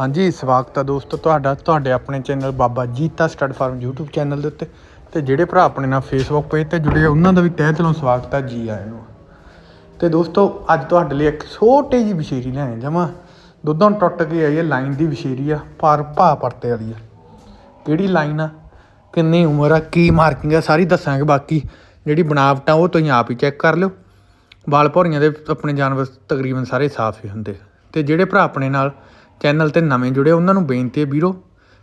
ਹਾਂਜੀ, ਸਵਾਗਤ ਹੈ ਦੋਸਤੋ ਤੁਹਾਡਾ, ਤੁਹਾਡੇ ਆਪਣੇ channel Baba Jeeta stud farm YouTube channel ਦੇ ਉੱਤੇ। ਤੇ ਜਿਹੜੇ ਭਰਾ ਆਪਣੇ ਨਾਲ Facebook ਪੇਜ ਤੇ ਜੁੜੇ ਆ, ਉਹਨਾਂ ਦਾ ਵੀ ਤਹਿ ਦਿਲੋਂ ਸਵਾਗਤ ਹੈ ਜੀ ਆਇਆਂ ਨੂੰ। ਤੇ ਦੋਸਤੋ, ਅੱਜ ਤੁਹਾਡੇ ਲਈ ਇੱਕ ਛੋਟੀ ਜਿਹੀ ਵਿਸ਼ੇਰੀ ਲਿਆਏ ਜਾਵਾਂ। ਦੁੱਧੋਂ ਟੁੱਟ ਕੇ ਆਈ ਹੈ, ਲਾਈਨ ਦੀ ਵਿਸ਼ੇਰੀ ਆ, ਪਰ ਭਾ ਪਰਤੇ ਵਾਲੀ ਆ। ਕਿਹੜੀ ਲਾਈਨ ਆ? ਕਿੰਨੀ ਉਮਰ ਆ, ਕੀ ਮਾਰਕਿੰਗ ਆ, ਸਾਰੀ ਦੱਸਾਂਗੇ ਬਾਕੀ। ਜਿਹੜੀ ਬਣਾਵਟ ਆ, ਉਹ ਤੁਸੀਂ ਆਪ ਹੀ ਚੈੱਕ ਕਰ ਲਿਓ। ਵਾਲ ਭੌਰੀਆਂ ਦੇ ਆਪਣੇ ਜਾਨਵਰ ਤਕਰੀਬਨ ਸਾਰੇ ਸਾਫ਼ ਹੀ ਹੁੰਦੇ ਤੇ ਜਿਹੜੇ ਭਰਾ ਆਪਣੇ ਨਾਲ ਚੈਨਲ ਤੇ ਨਵੇਂ ਜੁੜੇ ਉਹਨਾਂ ਨੂੰ ਬੇਨਤੀ ਹੈ ਵੀਰੋ,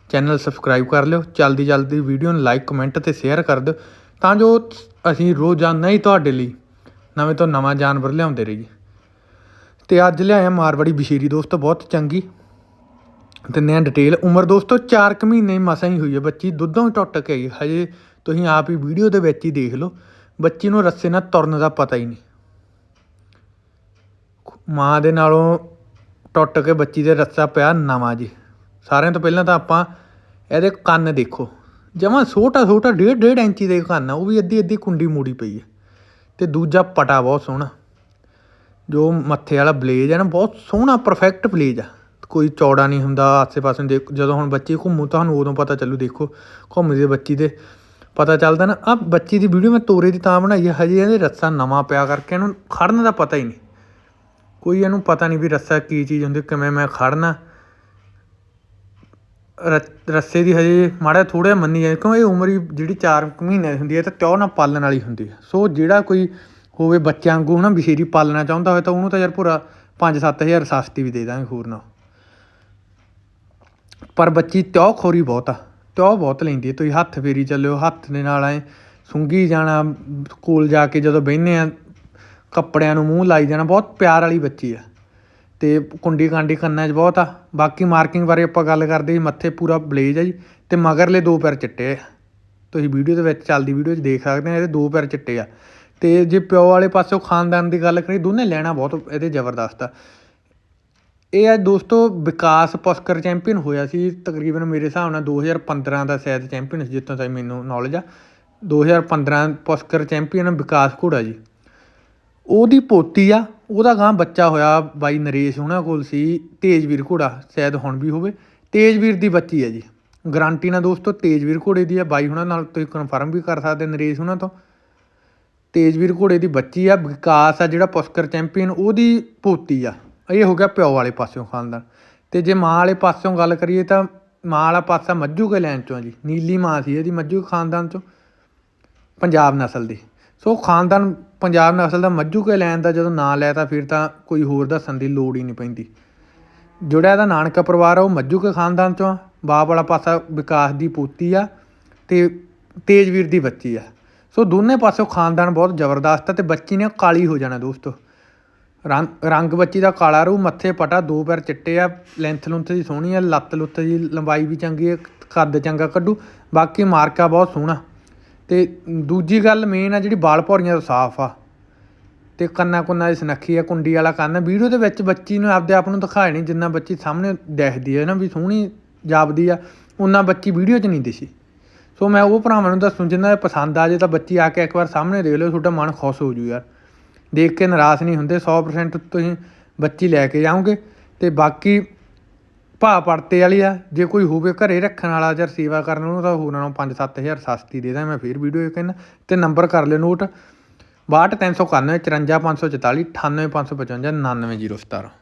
ਚੈਨਲ ਸਬਸਕ੍ਰਾਈਬ ਕਰ ਲਿਓ, ਜਲਦੀ ਜਲਦੀ ਵੀਡੀਓ ਨੂੰ ਲਾਈਕ, ਕਮੈਂਟ ਤੇ ਸ਼ੇਅਰ ਕਰ ਦਿਓ, ਤਾਂ ਜੋ ਅਸੀਂ ਰੋਜ਼ਾਨਾ ਹੀ ਤੁਹਾਡੇ ਲਈ ਨਵੇਂ ਤੋਂ ਨਵਾਂ ਜਾਨਵਰ ਲਿਆਉਂਦੇ ਰਹੀਏ। ਤੇ ਅੱਜ ਲਿਆਇਆ ਮਾਰਵਾੜੀ ਬਸ਼ੀਰੀ ਦੋਸਤੋ, ਬਹੁਤ ਚੰਗੀ ਦਿੰਦੇ ਆ ਡਿਟੇਲ। ਉਮਰ ਦੋਸਤੋ 4 ਕੁ ਮਹੀਨੇ ਮਸਾਂ ਹੀ ਹੋਈ ਹੈ ਬੱਚੀ, ਦੁੱਧੋਂ ਟੁੱਟ ਕੇ ਆਈ ਹਜੇ ਤੁਸੀਂ ਆਪ ਹੀ ਵੀਡੀਓ ਦੇ ਵਿੱਚ ਹੀ ਦੇਖ ਲਓ, ਬੱਚੀ ਨੂੰ ਰੱਸੇ ਨਾਲ ਤੁਰਨ ਦਾ ਪਤਾ ਹੀ ਨਹੀਂ। ਮਾਂ ਦੇ ਨਾਲੋਂ ਟੁੱਟ ਕੇ ਬੱਚੀ ਦੇ ਰੱਸਾ ਪਿਆ ਨਵਾਂ ਜੀ। ਸਾਰਿਆਂ ਤੋਂ ਪਹਿਲਾਂ ਤਾਂ ਆਪਾਂ ਇਹਦੇ ਕੰਨ ਦੇਖੋ। ਜਮਾਂ ਛੋਟਾ ਛੋਟਾ, ਡੇਢ ਡੇਢ ਇੰਚੀ ਦੇ ਕੰਨ ਆ, ਉਹ ਵੀ ਅੱਧੀ ਅੱਧੀ ਕੁੰਡੀ ਮੂੜੀ ਪਈ ਹੈ ਤੇ ਦੂਜਾ ਪਟਾ ਬਹੁਤ ਸੋਹਣਾ। ਜੋ ਮੱਥੇ ਵਾਲਾ ਬਲੇਜ ਹੈ ਨਾ, ਬਹੁਤ ਸੋਹਣਾ ਪਰਫੈਕਟ ਬਲੇਜ ਆ। ਕੋਈ ਚੌੜਾ ਨਹੀਂ ਹੁੰਦਾ, ਆਸੇ-ਪਾਸੇ ਦੇ ਜਦੋਂ ਹੁਣ ਬੱਚੀ ਘੁੰਮੂ, ਤੁਹਾਨੂੰ ਉਦੋਂ ਪਤਾ ਚੱਲੂ, ਦੇਖੋ, ਘੁੰਮਦੀ ਹੈ ਬੱਚੀ ਦੇ। ਪਤਾ ਚੱਲਦਾ ਨਾ ਆ ਬੱਚੀ ਦੀ ਵੀਡੀਓ ਮੈਂ ਤੋਰੇ ਦੀ ਤਾਂ ਬਣਾਈ ਹੈ ਹਜੇ ਇਹਦੇ ਰੱਸਾ ਨਵਾਂ ਪਿਆ ਕਰਕੇ, ਇਹਨੂੰ ਖੜਨ ਦਾ ਪਤਾ ਹੀ ਨਹੀਂ। ਕੋਈ ਇਹਨੂੰ ਪਤਾ ਨਹੀਂ ਵੀ ਰੱਸਾ ਕੀ ਚੀਜ਼ ਹੁੰਦੀ, ਕਿਵੇਂ ਮੈਂ ਖੜਨਾ। ਰ- ਰੱਸੇ ਦੀ ਹਜੇ ਮਾੜਾ ਥੋੜਾ ਮੰਨੀ ਜਾਏ, ਕਿਉਂ ਇਹ ਉਮਰ ਹੀ ਜਿਹੜੀ 4 ਮਹੀਨੇ ਦੀ ਹੁੰਦੀ ਹੈ ਤਾਂ ਤਿਉ ਨਾ ਪਾਲਣ ਵਾਲੀ ਹੁੰਦੀ ਹੈ। ਸੋ ਜਿਹੜਾ ਕੋਈ ਹੋਵੇ ਬੱਚਿਆਂ ਵਾਂਗੂ ਨਾ ਬਸ਼ੀਰੀ ਪਾਲਣਾ ਚਾਹੁੰਦਾ ਹੋਵੇ, ਤਾਂ ਉਹਨੂੰ ਤਾਂ ਯਾਰ ਪੂਰਾ 5-7000 ਸਸਤੀ ਵੀ ਦੇ ਦਾਂਗੇ ਹੋਰ ਨਾ। ਪਰ ਬੱਚੀ ਤਿਉ ਖੋਰੀ ਬਹੁਤ ਆ, ਤਿਉ ਬਹੁਤ ਲੈਂਦੀ ਹੈ। ਤੁਸੀਂ ਹੱਥ ਫੇਰੀ ਚੱਲਿਓ, ਹੱਥ ਦੇ ਨਾਲ ਐ ਸੁੰਗੀ ਜਾਣਾ, ਕੋਲ ਜਾ ਕੇ ਜਦੋਂ ਬਹਿੰਦੇ ਆ ਕੱਪੜਿਆਂ ਨੂੰ ਮੂੰਹ ਲਾਈ ਜਾਣਾ, ਬਹੁਤ ਪਿਆਰ ਵਾਲੀ ਬੱਚੀ ਆ। ਅਤੇ ਕੁੰਡੀ ਕਾਂਡੀ ਕੰਨਾਂ 'ਚ ਬਹੁਤ ਆ। ਬਾਕੀ ਮਾਰਕਿੰਗ ਬਾਰੇ ਆਪਾਂ ਗੱਲ ਕਰਦੇ ਜੀ ਮੱਥੇ ਪੂਰਾ ਬਲੇਜ ਆ ਜੀ। ਅਤੇ ਮਗਰਲੇ ਦੋ ਪੈਰ ਚਿੱਟੇ ਆ। ਤੁਸੀਂ ਵੀਡੀਓ ਦੇ ਵਿੱਚ, ਚੱਲਦੀ ਵੀਡੀਓ 'ਚ ਦੇਖ ਸਕਦੇ ਆ, ਇਹਦੇ ਦੋ ਪੈਰ ਚਿੱਟੇ ਆ। ਅਤੇ ਜੇ ਪਿਓ ਵਾਲੇ ਪਾਸੋਂ ਖਾਨਦਾਨ ਦੀ ਗੱਲ ਕਰੀ ਦੋਨੇ ਲੈਣਾ ਬਹੁਤ, ਇਹਦੇ ਜ਼ਬਰਦਸਤ ਆ। ਇਹ ਆ ਦੋਸਤੋ, ਵਿਕਾਸ ਪੁਸਕਰ ਚੈਂਪੀਅਨ ਹੋਇਆ ਸੀ, ਤਕਰੀਬਨ ਮੇਰੇ ਹਿਸਾਬ ਨਾਲ 2015 ਦਾ ਸ਼ਾਇਦ ਚੈਂਪੀਅਨ ਸੀ, ਜਿੱਥੋਂ ਤੱਕ ਮੈਨੂੰ ਨੌਲੇਜ ਆ। 2015 ਪੁਸਕਰ ਚੈਂਪੀਅਨ ਵਿਕਾਸ ਘੋੜਾ ਜੀ। ਉਹਦੀ ਪੋਤੀ ਆ, ਉਹਦਾ ਗਾਂ ਬੱਚਾ ਹੋਇਆ ਬਾਈ ਨਰੇਸ਼ ਉਹਨਾਂ ਕੋਲ ਸੀ, ਤੇਜਵੀਰ ਘੋੜਾ, ਸ਼ਾਇਦ ਹੁਣ ਵੀ ਹੋਵੇ। ਤੇਜਵੀਰ ਦੀ ਬੱਚੀ ਹੈ ਜੀ। ਗਾਰੰਟੀ ਨਾਲ ਦੋਸਤੋ, ਤੇਜਵੀਰ ਘੋੜੇ ਦੀ ਆ। ਬਾਈ ਉਹਨਾਂ ਨਾਲ ਤੁਸੀਂ ਕਨਫਰਮ ਵੀ ਕਰ ਸਕਦੇ ਨਰੇਸ਼ ਉਹਨਾਂ ਤੋਂ। ਤੇਜਵੀਰ ਘੋੜੇ ਦੀ ਬੱਚੀ ਆ, ਵਿਕਾਸ ਆ ਜਿਹੜਾ ਪੁਸਕਰ ਚੈਂਪੀਅਨ ਉਹਦੀ ਪੋਤੀ ਆ। ਇਹ ਹੋ ਗਿਆ ਪਿਓ ਵਾਲੇ ਪਾਸਿਓਂ ਖਾਨਦਾਨ। ਤੇ ਜੇ ਮਾਂ ਵਾਲੇ ਪਾਸਿਓਂ ਗੱਲ ਕਰੀਏ ਤਾਂ ਮਾਂ ਵਾਲਾ ਪਾਸਾ ਮੱਝੂ ਕੇ ਲੈਣ ਚੋਂ ਜੀ। ਨੀਲੀ ਮਾਂ ਸੀ ਇਹਦੀ ਮੱਝੂ ਖਾਨਦਾਨ ਚੋਂ। ਪੰਜਾਬ ਨਸਲ ਦੀ। ਸੋ ਖਾਨਦਾਨ ਪੰਜਾਬ ਨਸਲ ਦਾ ਮੱਝੂ ਕੇ ਲੈਣ ਦਾ ਜਦੋਂ ਨਾਂ ਲੈ ਤਾਂ ਫਿਰ ਤਾਂ ਕੋਈ ਹੋਰ ਦੱਸਣ ਦੀ ਲੋੜ ਹੀ ਨਹੀਂ ਪੈਂਦੀ। ਜਿਹੜਾ ਇਹਦਾ ਨਾਨਕਾ ਪਰਿਵਾਰ ਆ, ਉਹ ਮੱਝੂ ਕੇ ਖਾਨਦਾਨ ਚੋਂ ਆ। ਬਾਪ ਵਾਲਾ ਪਾਸਾ ਵਿਕਾਸ ਦੀ ਪੋਤੀ ਆ ਤੇ ਤੇਜਵੀਰ ਦੀ ਬੱਚੀ ਆ। ਸੋ ਦੋਨੇ ਪਾਸੋਂ ਖਾਨਦਾਨ ਬਹੁਤ ਜ਼ਬਰਦਸਤ ਆ ਤੇ ਬੱਚੀ ਨੇ ਕਾਲੀ ਹੋ ਜਾਣਾ ਦੋਸਤੋ। ਰੰਗ ਰੰਗ ਬੱਚੀ ਦਾ ਕਾਲਾ ਰੂ ਮੱਥੇ ਪਟਾ, ਦੋ ਪੈਰ ਚਿੱਟੇ ਆ ਲੈਂਥ ਲੁੰਥ ਦੀ ਸੋਹਣੀ ਆ, ਲੱਤ ਲੁੱਤ ਦੀ ਲੰਬਾਈ ਵੀ ਚੰਗੀ ਆ ਕੱਦ ਚੰਗਾ ਕੱਢੂ, ਬਾਕੀ ਮਾਰਕਾ ਬਹੁਤ ਸੋਹਣਾ। ਤੇ ਦੂਜੀ ਗੱਲ ਮੇਨ ਆ ਜਿਹੜੀ ਬਾਲ ਭੌਰੀਆਂ ਤੋਂ ਸਾਫ਼ ਆ। ਤੇ ਕੰਨਾ ਕੁੰਨਾ ਦੀ ਸੁਨੱਖੀ ਆ, ਕੁੰਡੀ ਵਾਲਾ ਕੰਨ। ਵੀਡੀਓ ਦੇ ਵਿੱਚ ਬੱਚੀ ਨੂੰ ਆਪਦੇ ਆਪ ਨੂੰ ਦਿਖਾਏ ਨਹੀਂ ਜਿੰਨਾ ਬੱਚੀ ਸਾਹਮਣੇ ਦਿਖਦੀ ਹੈ ਨਾ ਵੀ ਸੋਹਣੀ ਜਾਪਦੀ ਆ ਉਹਨਾਂ ਬੱਚੀ ਵੀਡੀਓ 'ਚ ਨਹੀਂ ਦਿਸੀ। ਸੋ ਮੈਂ ਉਹ ਭਰਾਵਾਂ ਨੂੰ ਦੱਸੂ ਜਿੰਨਾ ਦੇ ਪਸੰਦ ਆ ਜੇ ਤਾਂ ਬੱਚੀ ਆ ਕੇ ਇੱਕ ਵਾਰ ਸਾਹਮਣੇ ਦੇਖ ਲਿਓ, ਤੁਹਾਡਾ ਮਨ ਖੁਸ਼ ਹੋ ਜੂ ਯਾਰ। ਦੇਖ ਕੇ ਨਿਰਾਸ਼ ਨਹੀਂ ਹੁੰਦੇ 100% ਤੁਸੀਂ ਬੱਚੀ ਲੈ ਕੇ ਜਾਓਗੇ। ਤੇ ਬਾਕੀ ਭਾ ਪੜਤੇ ਵਾਲੀ ਆ, ਜੇ ਕੋਈ ਹੋਵੇ ਘਰੇ ਰੱਖਣ ਵਾਲਾ, ਜਾਂ ਸੇਵਾ ਕਰਨ ਨੂੰ ਤਾਂ ਹੋਰਾਂ ਨੂੰ 5-7000 ਸਸਤੀ ਦੇ ਦਾਂ ਮੈਂ ਫਿਰ ਵੀਡੀਓ ਕਹਿੰਦਾ ਤੇ ਨੰਬਰ ਕਰ ਲਿਓ ਨੋਟ 62391 54544 98555 99017